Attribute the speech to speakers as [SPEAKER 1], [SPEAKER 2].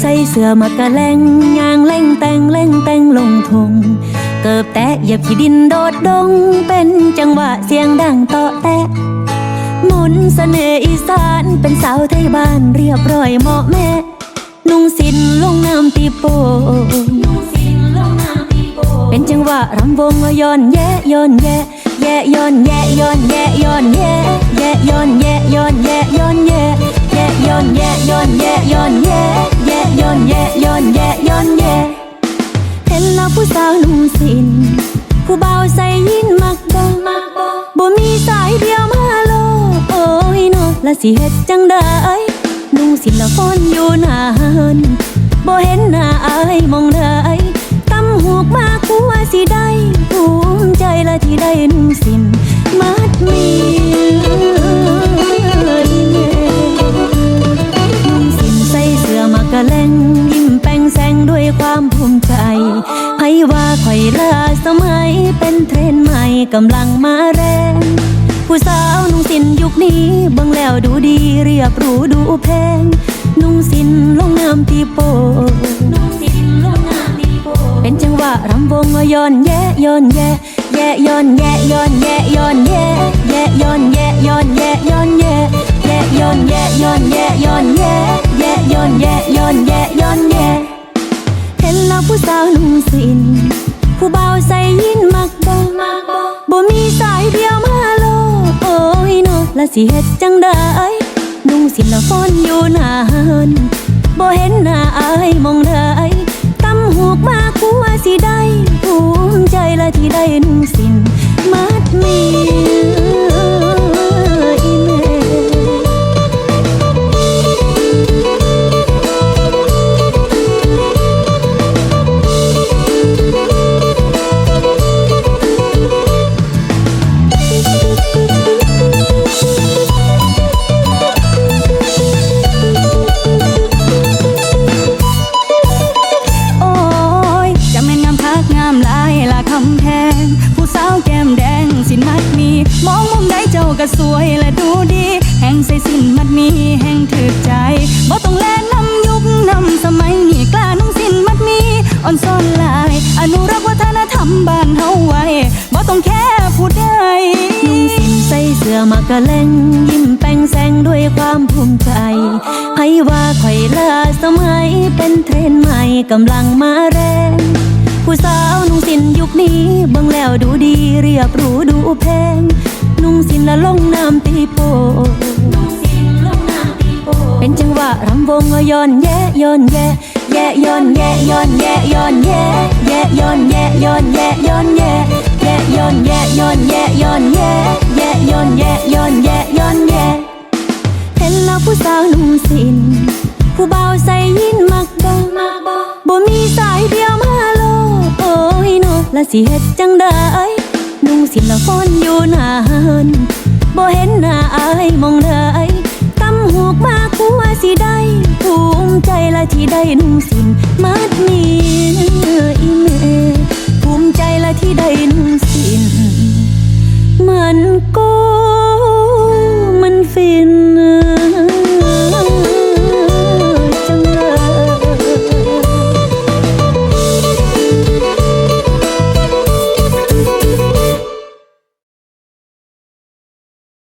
[SPEAKER 1] ใส่เสื้อมากะแลงยางเล่งแต่งเล่งแต่งลงทง เกิบแตะเหยียบขี้ดินโดดดง เป็นจังหวะเสียงดังเตาะแตะมนต์เสน่ห์อีสานเป็นสาวไทยบ้านเรียบร้อยเหมาะแม่ นุ่งสินลงน้ำตีโปเป็นจังหวะรำวงย้อนแยะย้อนแยะแยะย้อนแยะย้อนแยะย้อนแยะแยะย้อนแยะย้อนแยะย้อนแยะแยะย้อนแยะย้อนแยะย้อนาวนุ่งสินผู้บ่าวใส่ยินมักบ่มักบ่บ่มีสายเดียวมาโลโอ้ยเนาะละสิเฮ็ดจังได้นุ่งสินละฝนอยู่นานบ่เห็นหน้าอายมองได้ตำหูกมากกูว่าสิได้ภูมิใจละที่ได้นุ่งสินมัดมีนุ่งสินใส่เสื้อมากะแลงยิ้มแป้งแสงด้วยความภูมิใจใคร ว่าข่อยลาสมัยเป็นเทรนใหม่กำลังมาแรง ผู้สาวนุ่งสินยุคนี้บังแล้วดูดีเรียบรู้ดูแพง นุ่งสินลงน้ำตีโปนุ่งสินลงน้ำตีโปเป็นจังหวะรำวงย้อนแยะย้อนแยะแยะย้อนแยะย้อนแยะย้อนแยะแยะย้อนแย แล้วผู้สาวนุ่งสิน ผู้บ่าวใส่ยินมักบ่มักบ่บ่มีสายเดียวมาโลโอ้ยเนาะละสิเฮ็ดจังได้นุ่งสินละฝนอยู่หนานบ่เห็นหน้าอายมองได้ตำหูกมากกูว่าสิได้ภูมิใจละที่ได้นุ่งสินมัดมี อมา
[SPEAKER 2] กะแลงยิ้มแป้
[SPEAKER 1] งแสงด้วยความภูมิใจใครว่าไข่ลาสมัยเป็นเทรนใหม่กำลังมาแรงผู้สาวนุ่งสินยุคนี้บิ่งแล้วดูดีเรียบรู้ดูแพง นุ่งสินละลงน้ำตีโปเป็นจังหวะรำวงย้อนแยะย้อนแยะแยะย้อนแยะย้อนแยะย้อนแยะแยะย้อนแยะย้อนแยะย้อนแยะแยะย้อนแยะย้อนแยะย้อนแยะแยะ ย้อนแยะย้อนแยะย้อนแยะเห็นแล้วผู้สาวนุ่งสิน ผู้เบาใส่ยินมักบ่มักบ่บ่มีสายเดียวมาโลโอ้ยนาะละสิเฮ็ดจังได้นุ่งสินละฝนอยู่นานบ่เห็นหน้าอายมองได้ตำหูกมากกูว่าสิได้ภูมิใจละที่ได้นุ่งสินมัดมี